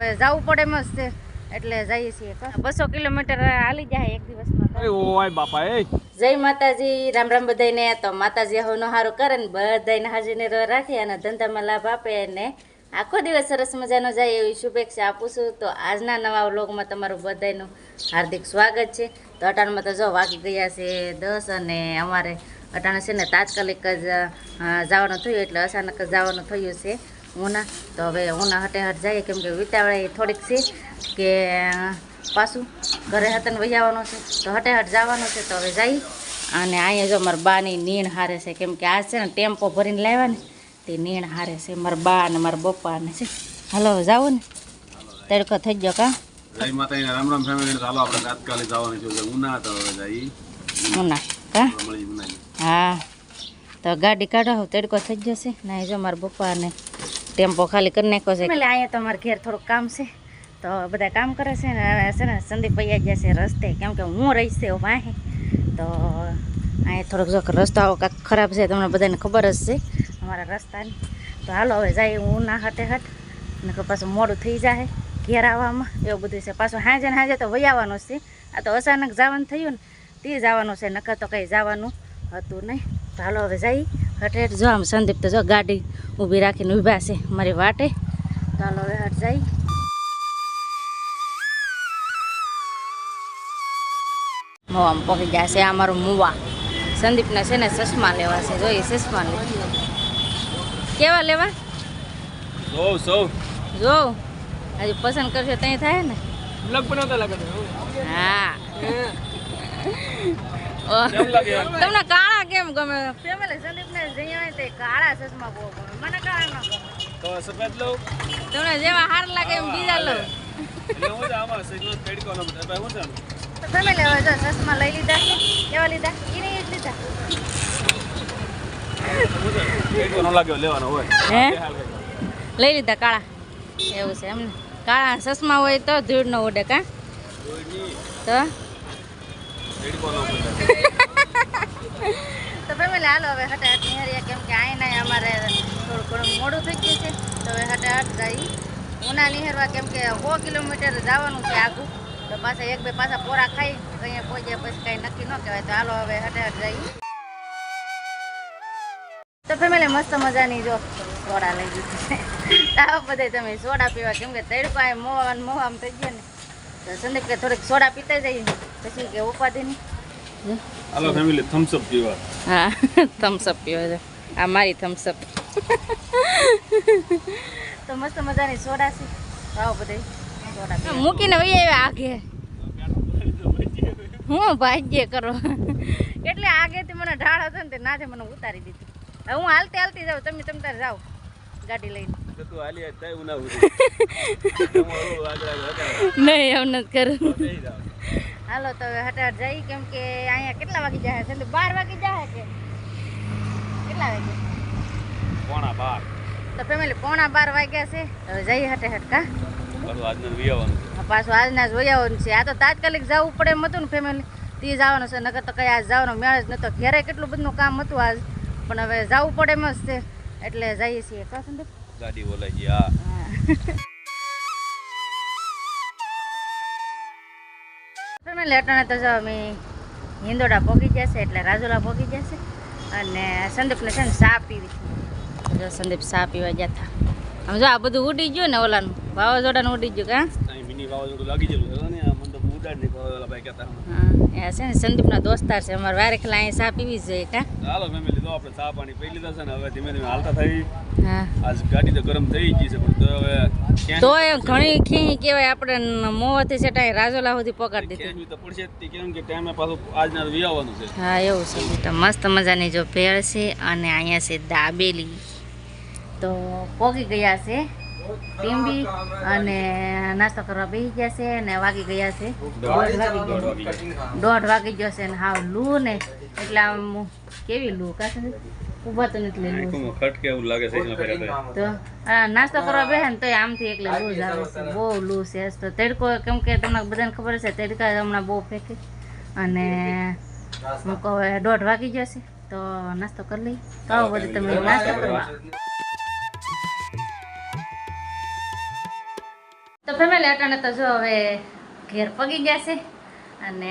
હવે જવું પડે મસ્ત છે એટલે જઈએ છીએ બસો કિલોમીટર હાલી જાય એક દિવસમાં ઓય બાપા એ. જય માતાજી રામ રામ બધાને તો માતાજી હવે હારું કરે ને બધાને હાજીને રાખી અને ધંધામાં લાભ આપે ને આખો દિવસ સરસ મજાનો જાય એવી શુભેચ્છા આપું છું. તો આજના નવા વ્લોગમાં તમારું બધાનું હાર્દિક સ્વાગત છે. તો અટાણમાં તો જો વાગી ગયા છે દસ અને અમારે અટાણે છે ને તાત્કાલિક જ જવાનું થયું એટલે અચાનક જ જવાનું થયું છે. ઉના. તો હવે ઉના હટે હટ જઈએ. કેમ કે વિતાવળે થોડીક છે કે પાછું ઘરે હતા ને વહી આવવાનું છે. તો હટે હટ જવાનું છે. તો હવે જઈ અને અહીંયા જો મારા બાની નીણ હારે છે. કેમ કે આ છે ને ટેમ્પો ભરીને લાવ્યા ને તે નીણ હારે છે. મારા બા અને મારા બપ્પા ને છે. હાલો જાઓ ને. તડકો થઈ ગયો કા? જય માતાજી રામ રામ ફેમિલી ચાલો આપણે તાત્કાલિક જવાની છે. ઉના તો હવે જઈ ઉના કા? હા. તો ગાડી કાઢો તડકો થઈ જશે ના જો મારા બપ્પા ને ટેમ્પો ખાલી કરી નાખ્યો છે. એટલે અહીંયા તો મારા ઘેર થોડુંક કામ છે. તો બધા કામ કરે છે ને છે ને સંદીપ ભૈયા ગયા છે રસ્તે. કેમ કે હું રહીશ છે વાહે. તો અહીંયા થોડોક જો રસ્તાઓ કાંક ખરાબ છે, તમને બધાને ખબર જ છે અમારા રસ્તાની. તો હાલો હવે જાય હું ના હટે હટ ને પાછું મોડું થઈ જાય ઘેર આવવામાં. એવું બધું છે. પાછું હાંજે ને હાંજે તો વહી આવવાનું છે. આ તો અચાનક જવાનું થયું ને, તે જવાનું છે. નકર તો કંઈ જવાનું હતું નહીં. તો હાલો હવે જઈ. હટે હટ જો આમ સંદીપ તો જો ગાડી ઊભી રાખીને ઊભા છે મારી વાટે. તો હાલો હવે હટ જઈ. મોવામાં પહોંચી ગયા છે આ મારું મુવા. સંદીપને છે ને ચશ્મા લેવા છે. જોઈએ ચશ્મા લે. કેવા લેવા? સૌ સૌ જો. હજુ પસંદ કરશો ત્યાં થાય ને? બનાવતા લાગે હા. તમને કાળા કેમ ગમે? ફેમિલી સંદીપને જઈ આવે તે કાળા ચશ્મા બહુ ગમે. મને કાળા ન ગમે. તો સફેદ લો તમને જેવા હાર લાગે એમ બીજા લો હું જ આમાં સિગ્નલ પેડકો નો ભાઈ હું છે તો ફેમિલી હવે જો ચશ્મા લઈ લીધા છે. કેવા લીધા? એને જ લીધા. પેડકો નો લાગ્યો લેવાનો હોય. હે? લઈ લીધા કાળા. એવું છે એમને. કાળા ચશ્મા હોય તો ધૂળ ન ઉડે કા? તો? તો ફેમિલી હાલો, હવે હટે નિહારીએ કેમ કે આઈને અમારે થોડું ઘણું મોડું થઈ ગયું છે. તો હવે હટે હટ જઈ ઉના નિહારવા કેમ કે સો કિલોમીટર જવાનું છે આગું. તો પાછા એક બે પાછા પોરા ખાઈ અહીંયા પહોંચ્યા પછી કાંઈ નક્કી ન કહેવાય. તો હાલો, હવે હટે જઈ તો ફેમિલી મસ્ત મજાની જો સોડા લઈ દીધી આવો બધે તમે સોડા પીવા. કેમ કે તડકો મોવા મોવા થઈ ગયા ને. તો સંદીપ કે થોડીક સોડા પીતા જઈએ પછી કે ઉપાધિ નહીં હાલો ફેમિલી થમ્સ અપ પીવા. હા થમ્સઅપ પીવો છે આ મારી થમ્સઅપ તો મસ્ત મજાની સોડા છે. આવો બધે સોડા મૂકીને વહી આવ્યા આગે હું ભાગ્ય કરો? એટલે આગેથી મને ઢાળ હતો ને તે નાથે મને ઉતારી દીધી. હવે હું હાલતી હાલતી જાઉં. તમે તમ તારે જાઓ ગાડી લઈને. નહીં એમ નથી કરું બેહી જાઓ. હાલો તો હવે હટાડ જઈ કેમ કે અહીંયા કેટલા વાગી જાય છે? બાર વાગી જાય કે? કેટલા વાગે? પોણા બાર. તો ફેમિલી પોણા બાર વાગ્યા છે. હવે જઈએ હટે હટકા પાછું આજનું પાછું આજના જ આવવાનું છે. આ તો તાત્કાલિક જવું પડે એમ હતું ને ફેમિલી તે જવાનું છે નકર તો કઈ આજ જવાનો મેળ જ નતો. ઘેરે કેટલું બધું કામ હતું આજ. પણ હવે જવું પડે એમ જ છે. એટલે જઈએ છીએ કા સંદીપ? ગાડી ગઈ હા. ફેમિલી અટાણે તો જો અમે હિંદોડા પોગી જશે એટલે રાજુલા પોગી જશે અને સંદીપને છે ને સા પીવી છે. જો સંદીપ સા પીવા ગયા હતા. આમ જો આ બધું ઉડી ગયું ને ઓલાનું વાવાઝોડાનું ઉડી ગયું કા મિની વાવાઝોડું લાગી ગયેલું ને આ મને ઉડાડ નહીં ભાઈ કહેતા હા. એ છે ને સંદીપના દોસ્તાર છે. અમારે વારે ખેલા અહીં ચા પીવી જોઈએ કા? ચાલો મેં તો આપણે ચા પાણી પી લીધા છે ને હવે ધીમે ધીમે હાલતા થઈ. હા. આજ ગાડી તો ગરમ થઈ ગઈ છે પણ તો હવે તો એ ઘણી ખીહી કહેવાય આપણે મોવાથી છે ટાઈ રાજોલા સુધી પકડી દીધી. તો પડશે જ કેમ કે ટાઈમે પાછું આજના વિયાવાનું છે. હા એવું છે. તો મસ્ત મજાની જો ભેળ છે અને અહીંયા છે દાબેલી. તો પોગી ગયા છે. ટીમ્બી અને નાસ્તો કરવા બેસી ગયા છે અને વાગી ગયા છે. દોઢ વાગી ગયા. ગયો. છે ને હાવ લૂ ને એટલે આમ કેવી લૂ કાશે ઊભા તો નથી લેલું ખટકે એવું લાગે છે તો? આ નાસ્તો કરવા બેસે ને તો આમથી એટલે લૂ જ આવે છે. બહુ લૂ છે. તો તડકો કેમ કે તમને બધાને ખબર છે તડકા હમણાં બહુ ફેંકે. અને હું કહું દોઢ વાગી જશે તો નાસ્તો કરી લઈ. તો બધું તમે નાસ્તો કરવા. તો ફેમિલી અટાણે તો જો હવે ઘેર પગી ગયા છે. અને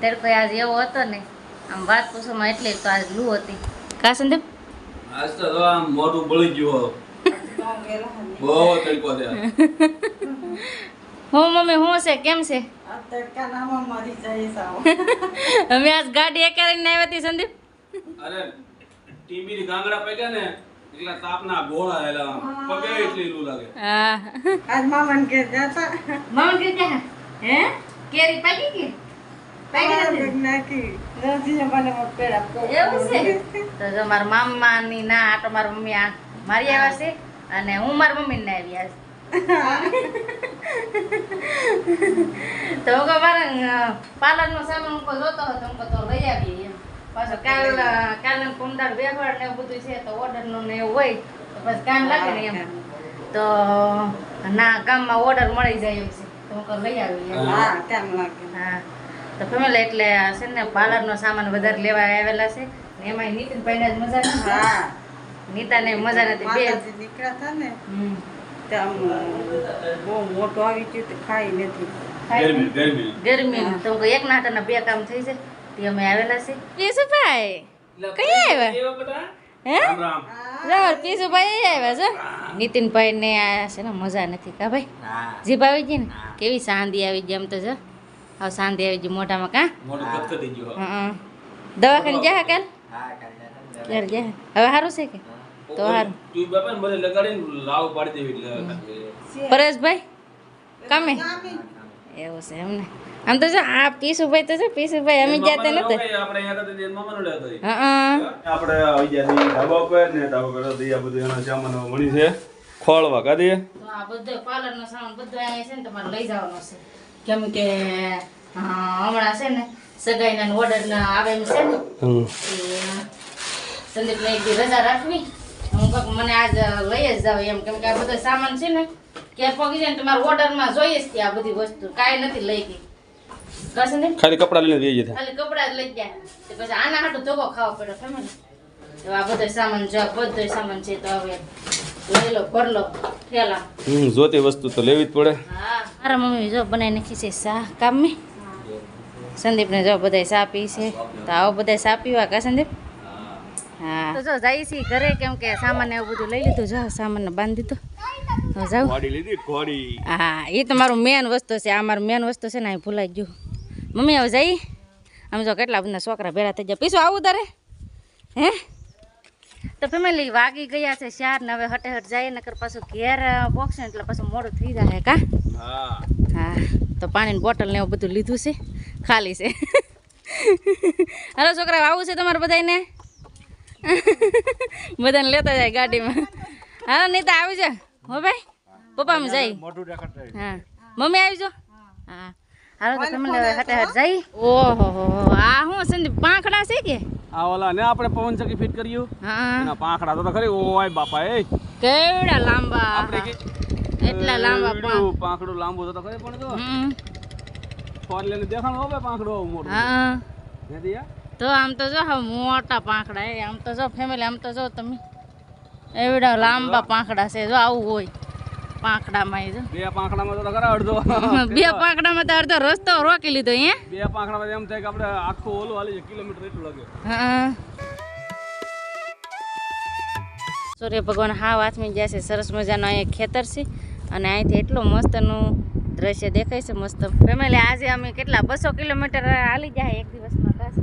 તેડકો આજ એવો હતો ને આમ વાત પૂછવામાં એટલી તો આજ લૂ હતી. કા સંદીપ? આજ તો આમ મોઢું બળી ગયું બહુ તડકો છે હું મમ્મી હું છે? કેમ છે? અમે આજ ગાડી એક કરીને આવ્યા હતી સંદીપ. અરે ટીવી ગાંગડા પડ્યા ને એટલા તાપના ગોળા એલા પગે એટલી લૂ લાગે? હા. આજ મામન કે જાતા. મામન કે ક્યાં હે? કેરી પાકી કે? પાકી નથી? નથી મને પેડા એવું છે? તો જો મારા મામાની ના આટો મારા મમ્મી આ મારી આવ્યા છે. અને હું મારા મમ્મીને ના આવી આજ. તો હું કહું મારા પાર્લરનો સામાન હું કહું જોતો હતો હું કહું તો લઈ આવીએ એમ. પાછો કાલ કાલ કુંડાળ વ્યવહાર ને એવું બધું છે તો ઓર્ડરનું ને એવું હોય તો પછી કામ લાગે ને એમ. તો ના કામમાં ઓર્ડર મળી જાય છે. તો હું કહું લઈ આવી હા. કામ લાગે. હા. તો ફેમિલી એટલે છે ને પાર્લરનો સામાન વધારે લેવા આવેલા છે. ને એમાં નીતિનભાઈને જ મજા નથી હા. નીતાને મજા નથી બે. નીકળ્યા હતા ને હમ. ત્યાં બહુ મોટું આવી ગયું તો ખાઈ નથી. ગરમી ગરમી. ગરમી. તો એક નાટાના બે કામ થઈ જાય. તે અમે આવેલા છે. પીસુભાઈ કઈ આવ્યા? હે? રામ રામ. રાવર આવ્યા છે? નીતિનભાઈ ને આ છે ને મજા નથી કા ભાઈ? જીભ આવી ગઈ ને? કેવી શાંતિ આવી ગઈ એમ તો જો. હવે શાંતિ આવી ગઈ મોઢામાં કા? હં. દવાખાને જા કાલ? ક્યારે જા હવે સારું છે કે? તો સારું તું બાપા ને બધે લગાડીને લાવ પાડી દેવી એટલે પરેશભાઈ કામે? એવું છે એમને આમ તો જો આ પીસુભાઈ તો છે પીસુભાઈ અમે જાતે નતા આપણે અહીંયા જઈને મામાનો લેતો. હા આપણે આવી ગયા ધાબા ઉપર ને ધાબા પર હતી આ બધું એના સામાન મળી છે. ખોળવા કાઢી તો આ બધો પાર્લરનો સામાન બધો અહીંયા છે ને તમારે લઈ જવાનો છે. કેમ કે હા, હમણાં છે ને સગાઈના ઓર્ડર આવે એમ છે ને. સંદીપને એક રજા રાખવી. હું કહું મને આજ લઈ જ જાવ એમ. કેમ કે આ બધો સામાન છે ને ક્યાં પગી જાય ને તમારે ઓર્ડરમાં જોઈએ જ ત્યાં આ બધી વસ્તુ. કાંઈ નથી લઈ ગઈ કા. ખાલી કપડા લઈને છીએ ખાલી કપડા જ લઈ ગયા તો પછી આના હાટો ધોકો ખાવો પડે ફેમિલી તો આ બધો સામાન જો બધો સામાન છે તો હવે લઈ લો ભર થેલા. હમ જોતી વસ્તુ તો લેવી જ પડે. હા. મારા મમ્મી જો બનાવી નાખી છે ચા કામમાં સંદીપને જો બધાય ચા પી છે. તો આવો બધાય સા પીવા કા સંદીપ? હા. તો જો જઈએ છીએ ઘરે કેમ કે સામાન એવું બધું લઈ લીધું. જો સામાન બાંધી દીધો. ઘોડી? હા એ તો મારું મેન વસ્તુ છે. આ મારું મેન વસ્તુ છે ને અહીં ભૂલાઈ ગયું. મમ્મી હવે જઈ. આમ જો કેટલા બધા છોકરા ભેળા થઈ ગયા. પીશું આવું તારે? હે? તો ફેમિલી વાગી ગયા છે ચાર ને હવે હટે હટ જાય નકર પાછું ઘેર પોક્ષે એટલે પાછું મોડું થઈ જાય કા? હા. હા તો પાણીની બોટલ ને એવું બધું લીધું છે. ખાલી છે. હલો છોકરા આવું છે તમારે બધાને બધાને લેતા જાય ગાડીમાં. હા નીતા આવી જા. હો ભાઈ. પપ્પામાં જાય હા. મમ્મી આવી જો. હા. હાલો તો તમે હટે હટ જાય ઓહો આ હું સંદીપ પાંખડા છે કે? આ ઓલા ને આપણે પવન ચકી ફિટ કર્યું. હા. ના પાંખડા તો ખરી. ઓય બાપા એ. કેવડા લાંબા. આપણે કે એટલા લાંબા પાંખડું લાંબુ તો ખરી પણ તો હમ. ફોન લઈને દેખાણું હવે પાંખડું મોટો. હા. નથી? તો આમ તો જો હવે મોટા પાંખડા એ આમ તો જો ફેમિલી આમ તો જો તમે. એવડા લાંબા પાંખડા છે જો આવું હોય. પાંખડામાં જો બે પાંખડામાં તો ખરા અડધો. બે પાંખડામાં તો અડધો રસ્તો રોકી લીધો અહીંયા બે પાંખડામાં એમ થાય કે આપણે આખું ઓલું હાલી કિલોમીટર એટલું લાગે. હા. સૂર્ય ભગવાન હા વાતમી ગયા છે સરસ મજાનો અહીંયા ખેતર છે. અને અહીંથી એટલું મસ્તનું દ્રશ્ય દેખાય છે મસ્ત. ફેમિલી આજે અમે કેટલા બસો કિલોમીટર હાલી જાય એક દિવસમાં કાશ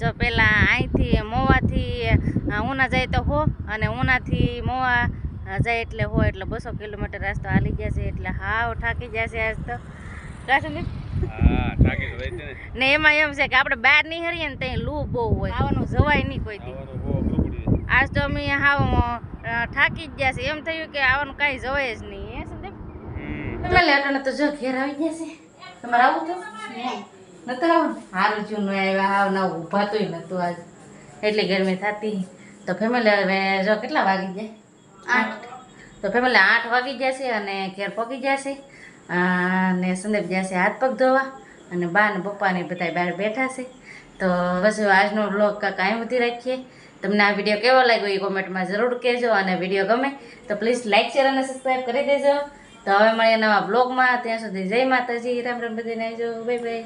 જો પહેલાં અહીંથી મોવાથી ઉના જાય તો હો અને ઉનાથી મોવા જાય એટલે હો એટલે બસો કિલોમીટર રસ્તો હાલી ગયા છે એટલે હાવ થાકી ગયા છે આજ તો. કાશ હા થાકી તો રહી છે ને. ને એમાં એમ છે કે આપણે બહાર નહીં હરીએ ને ત્યાં લૂ બહુ હોય. આવવાનું જવાય નહીં કોઈ દી. આજ તો અમે હાવ થાકી જ ગયા છે. એમ થયું કે આવવાનું કાંઈ જવાય જ નહીં. હે સંદીપ? તમે લેટોને તો જો ઘેર આવી ગયા છે. તમારે આવું તો નતું આવું? સારું થયું ન આવ્યા હાવ ના ઊભા તોય નતું આજ. એટલી ગરમી થતી. તો ફેમિલી હવે જો કેટલા વાગી જાય આઠ. તો ફેમિલી, આઠ વાગી છે અને ઘેર પગી જશે. અને સંદીપ જશે હાથ પગ ધોવા. અને બા ને પપ્પાને બધા બહાર બેઠા છે. તો બસ આજનો બ્લોગ કાંઈ સુધી રાખીએ. તમને આ વીડિયો કેવો લાગ્યો એ કોમેન્ટમાં જરૂર કહેજો અને વીડિયો ગમે તો પ્લીઝ લાઇક શેર અને સબસ્ક્રાઈબ કરી દેજો. તો હવે મળીએ નવા બ્લોગમાં ત્યાં સુધી જય માતાજી. રામ રામ બધીને આવજો. Bye bye